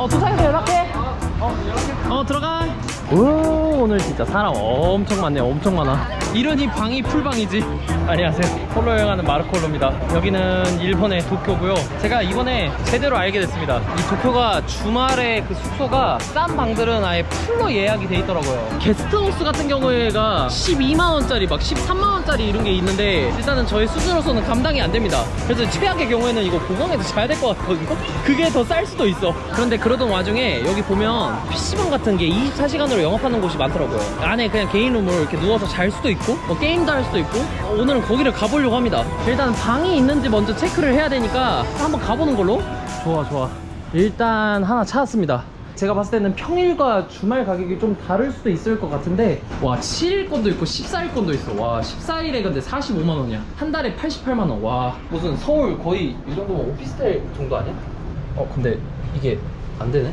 어 도착해서 연락해. 어 연락해 어 들어가. 오 오늘 진짜 사람 엄청 많네 엄청 많아. 이러니 방이 풀방이지. 안녕하세요. 홀로 여행하는 마르콜로입니다. 여기는 일본의 도쿄고요. 제가 이번에 제대로 알게 됐습니다. 이 도쿄가 주말에 그 숙소가 싼 방들은 아예 풀로 예약이 돼 있더라고요. 게스트하우스 같은 경우에가 12만원짜리 막 13만원짜리 이런 게 있는데 일단은 저희 수준으로서는 감당이 안 됩니다. 그래서 최악의 경우에는 이거 공항에서 자야 될 것 같거든요. 그게 더 쌀 수도 있어. 그런데 그러던 와중에 여기 보면 PC방 같은 게 24시간으로 영업하는 곳이 많 더라고요. 안에 그냥 개인 룸으로 이렇게 누워서 잘 수도 있고 뭐 게임도 할 수도 있고 어, 오늘은 거기를 가보려고 합니다. 일단 방이 있는지 먼저 체크를 해야 되니까 한번 가보는 걸로. 좋아 좋아. 일단 하나 찾았습니다. 제가 봤을 때는 평일과 주말 가격이 좀 다를 수도 있을 것 같은데 와 7일 건도 있고 14일 건도 있어. 와 14일에 근데 45만 원이야. 한 달에 88만 원와. 무슨 서울 거의 이 정도면 오피스텔 정도 아니야? 어 근데 이게 안 되네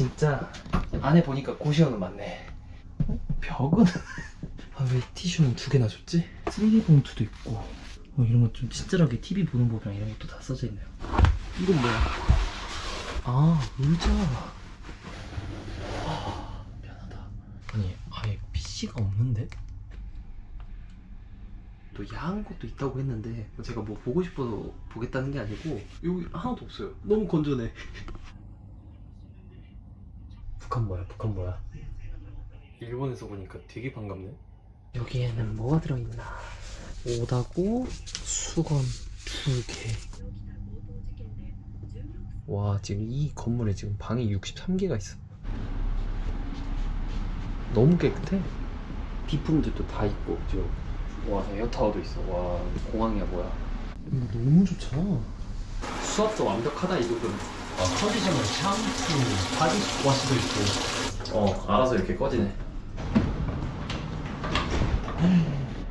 진짜 안에 보니까 고시원은. 어? 벽은 아, 왜 티슈는 두 개나 줬지? 3D 봉투도 있고. 어, 이런 거좀 친절하게 TV 보는 법이랑 이런 것도 다 써져 있네요. 이건 뭐야? 아, 의자. 아, 미안하다. 아니, 아예 PC가 없는데? 또 야한 것도 있다고 했는데 제가 뭐 보고 싶어서 보겠다는 게 아니고 여기 하나도 없어요. 너무 건전해. 북한 뭐야? 북한 뭐야? 일본에서 보니까 되게 반갑네. 여기에는 뭐가 들어있나? 오다고 수건 두 개. 와 지금 이 건물에 지금 방이 63개가 있어. 너무 깨끗해. 비품들도 다 있고 지금 와 에어타워도 있어. 와 공항이야 뭐야? 너무 좋잖아. 수압도 완벽하다 이. 아, 컨디셔너, 샴푸, 바디 워시도 있고. 어 알아서 이렇게 꺼지네.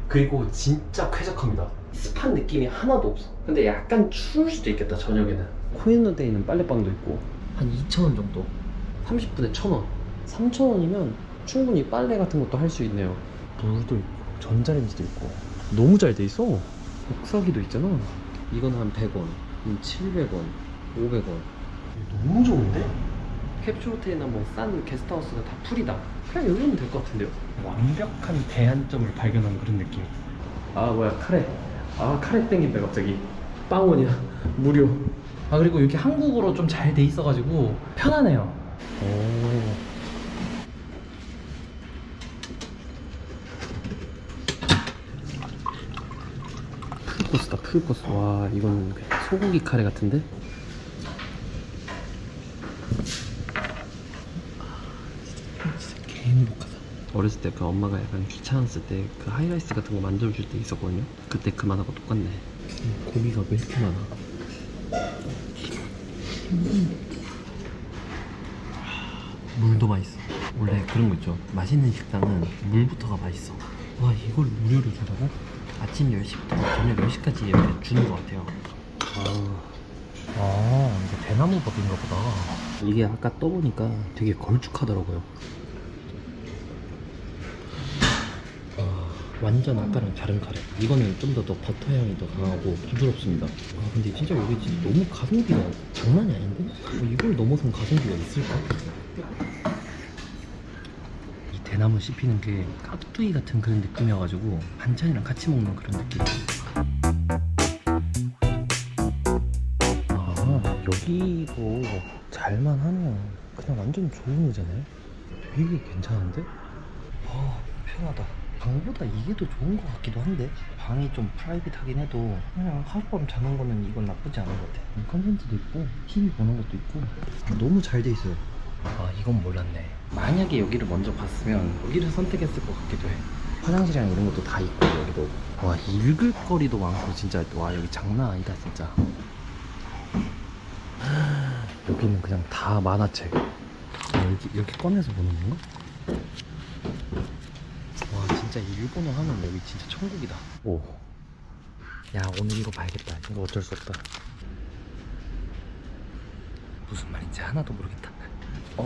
그리고 진짜 쾌적합니다. 습한 느낌이 하나도 없어. 근데 약간 추울 수도 있겠다 저녁에는. 코인노데에 있는 빨래방도 있고 한 2,000원 정도. 30분에 1,000원. 3,000원이면 충분히 빨래 같은 것도 할 수 있네요. 물도 있고 전자레인지도 있고 너무 잘 돼 있어. 옥사기도 있잖아. 이건 한 100원, 700원, 500원. 너무 좋은데? 캡슐 호텔이나 뭐 싼 게스트하우스가 다 풀이다. 그냥 여기 오면 될 것 같은데요. 완벽한 대안점을 발견한 그런 느낌. 아 뭐야 카레. 아 카레 땡긴다 갑자기. 빵원이야. 무료. 아 그리고 이렇게 한국어로 좀 잘 돼 있어가지고 편하네요. 오. 풀코스다 풀코스. 와 이건 소고기 카레 같은데? 진짜 개 행복하다. 어렸을 때 그 엄마가 약간 귀찮았을 때 그 하이라이스 같은 거 만들어줄 때 있었거든요. 그때 그 만화가 똑같네. 고기가 왜 이렇게 많아? 물도 맛있어. 원래 그런 거 있죠. 맛있는 식당은 물부터가 맛있어. 와 이걸 무료로 준다고? 아침 10시부터 저녁 10시까지 이렇게 주는 것 같아요. 아, 이게 대나무 밥인가 보다. 이게 아까 떠보니까 되게 걸쭉하더라고요. 아, 완전 아까랑 다른 카레. 이거는 좀 더 더 버터 향이 더 강하고 부드럽습니다. 아, 근데 진짜 여기 진짜 너무 가성비가 장난이 아닌데? 뭐 이걸 넘어선 가성비가 있을까? 이 대나무 씹히는 게 깍두기 같은 그런 느낌이어가지고 반찬이랑 같이 먹는 그런 느낌. 아 여기도 잘만 하네요. 그냥 완전 좋은 의자네 되게 괜찮은데? 아 편하다. 방보다 이게 더 좋은 것 같기도 한데? 방이 좀 프라이빗하긴 해도 그냥 하룻밤 자는 거는 이건 나쁘지 않은 것 같아 컨텐츠도 있고 TV 보는 것도 있고. 너무 잘 돼 있어요 아 이건 몰랐네. 만약에 여기를 먼저 봤으면 여기를 선택했을 것 같기도 해. 화장실이랑 이런 것도 다 있고 여기도. 와 읽을 거리도 많고 진짜. 와 여기 장난 아니다 진짜. 여기는 그냥 다 만화책. 여기 이렇게 꺼내서 보는 건가? 와 진짜 일본어 하면 여기 진짜 천국이다. 오. 야 오늘 이거 봐야겠다. 이거 어쩔 수 없다. 무슨 말인지 하나도 모르겠다 어?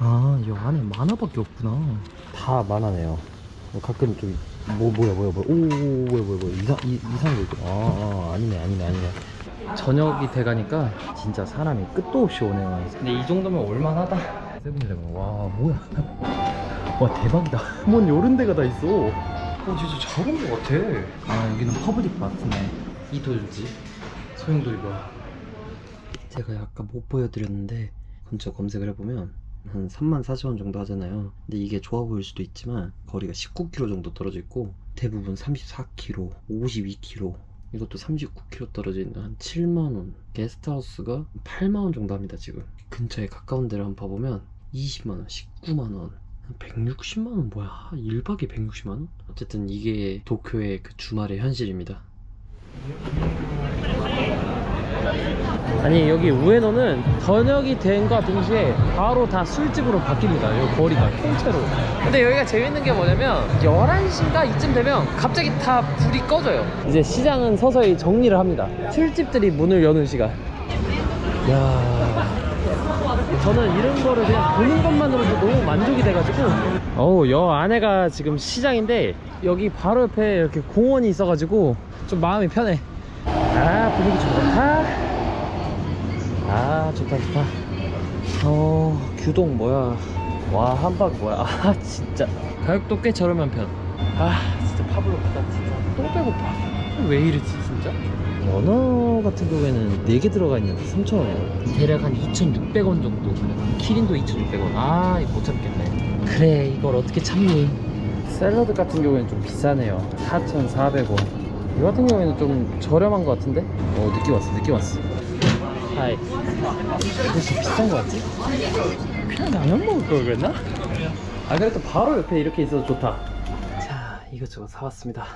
아, 이 안에 만화밖에 없구나. 다 만화네요. 어, 가끔 좀, 뭐, 뭐야, 뭐야, 뭐야. 오, 뭐야, 뭐야, 뭐야. 이상, 이, 이상한 거 있고. 아, 아, 아니네, 아니네, 아니네. 저녁이 돼가니까 진짜 사람이 끝도 없이 오네요. 근데 이 정도면 올만하다. 세븐일레븐. 와, 뭐야. 와, 대박이다. 뭔 요런 데가 다 있어. 어, 진짜 잘온것 같아. 아, 여기는 퍼블릭 마트네. 이도요지. 소용 돌이가. 제가 아까 못 보여드렸는데 근처 검색을 해보면 한 3만 4천 정도 하잖아요. 근데 이게 좋아 보일 수도 있지만 거리가 19km 정도 떨어져 있고 대부분 34km, 52km 이것도 39km 떨어져 있는 한 7만원. 게스트하우스가 8만원 정도 합니다 지금. 근처에 가까운 데를 한번 봐보면 20만원, 19만원. 160만원 뭐야? 1박에 160만원? 어쨌든 이게 도쿄의 그 주말의 현실입니다 아니 여기 우에노는 저녁이 된과 동시에 바로 다 술집으로 바뀝니다. 이 거리가 통째로. 근데 여기가 재밌는 게 뭐냐면 11시인가 이쯤 되면 갑자기 다 불이 꺼져요. 이제 시장은 서서히 정리를 합니다. 술집들이 문을 여는 시간. 야. 저는 이런 거를 그냥 보는 것만으로도 너무 만족이 돼가지고. 어우 여 안에가 지금 시장인데 여기 바로 옆에 이렇게 공원이 있어가지고 좀 마음이 편해. 아 분위기 좋다 아 좋다 좋다. 어 규동 뭐야? 와 한박 뭐야? 아 진짜. 가격도 꽤 저렴한 편아 진짜 파블로 가다 진짜. 또 배고파. 왜 이러지 진짜? 연어 같은 경우에는 4개 들어가 있는데 3,000원이야. 대략 한 2,600원 정도. 키린도 2,600원. 아 이거 못 참겠네. 그래 이걸 어떻게 참니? 샐러드 같은 경우에는 좀 비싸네요. 4,400원. 이거 같은 경우에는 좀 저렴한 것 같은데? 어 느낌 왔어 느낌 왔어 하이. 좀 비싼 거 같지? 그냥 라면 먹을 걸 그랬나? 아 그래도 바로 옆에 이렇게 있어서 좋다. 자 이것저것 사왔습니다.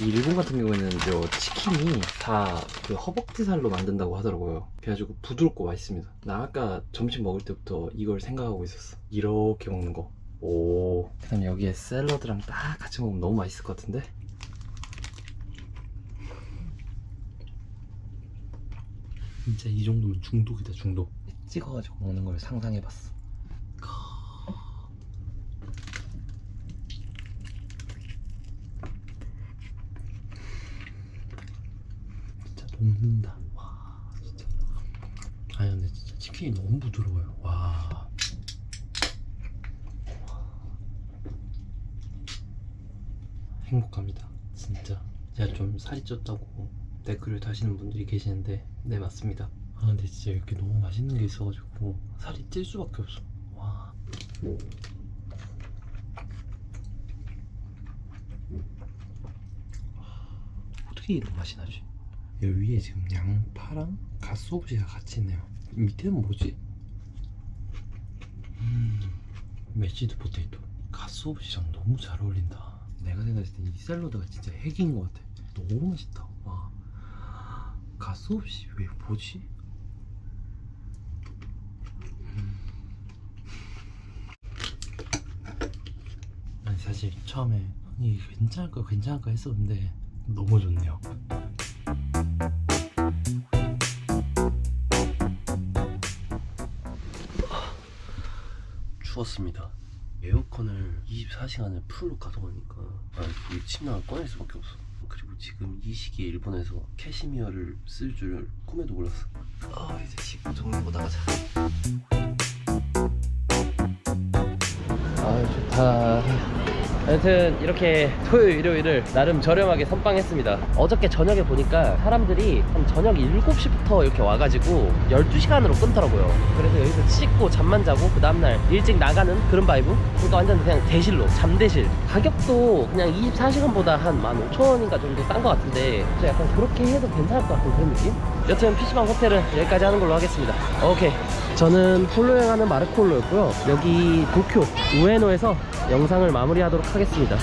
이 일본 같은 경우에는 저 치킨이 다 그 허벅지 살로 만든다고 하더라고요. 그래가지고 부드럽고 맛있습니다. 나 아까 점심 먹을 때부터 이걸 생각하고 있었어. 이렇게 먹는 거오. 그다음 여기에 샐러드랑 딱 같이 먹으면 너무 맛있을 것 같은데 진짜 이 정도면 중독이다 중독. 찍어가지고 먹는 걸 상상해봤어. 진짜 녹는다. 와 진짜. 아니 근데 진짜 치킨이 너무 부드러워요. 와. 행복합니다. 진짜. 제가 좀 살이 쪘다고 댓글을 다시는 분들이 계시는데 네 맞습니다. 아 근데 진짜 이렇게 너무 맛있는 게 있어가지고 살이 찔 수밖에 없어. 와. 어떻게 이런 맛이 나지? 여기 위에 지금 양파랑 갓소부지가 같이 있네요. 밑에는 뭐지? 음 메시드 포테이토. 갓소부지랑 너무 잘 어울린다. 내가 생각했을 때 이 샐러드가 진짜 핵인 것 같아. 너무 맛있다. 와 가스없이 왜 뭐지? 음. 아니 사실 처음에 아니 괜찮을까 괜찮을까 했었는데 너무 좋네요 추웠습니다 에어컨을 24시간을 풀로 가동하니까 아, 이 침낭을 꺼낼 수밖에 없어 지금 이 시기에 일본에서 캐시미어를 쓸 줄 꿈에도 몰랐어. 아 이제 씻고 정리하고 나가자 아 좋다. 하 여튼 이렇게 토요일 일요일을 나름 저렴하게 선빵했습니다. 어저께 저녁에 보니까 사람들이 한 저녁 7시부터 이렇게 와가지고 12시간으로 끊더라고요. 그래서 여기서 씻고 잠만 자고 그 다음날 일찍 나가는 그런 바이브? 그러니까 완전 그냥 대실로 잠대실. 가격도 그냥 24시간보다 한 15,000원인가 정도 싼 것 같은데 그래서 약간 그렇게 해도 괜찮을 것 같은 그런 느낌? 여튼 PC방 호텔은 여기까지 하는 걸로 하겠습니다. 오케이. 저는 홀로 여행하는 마르콜로였고요. 여기 도쿄 우에노에서 영상을 마무리하도록 하겠습니다.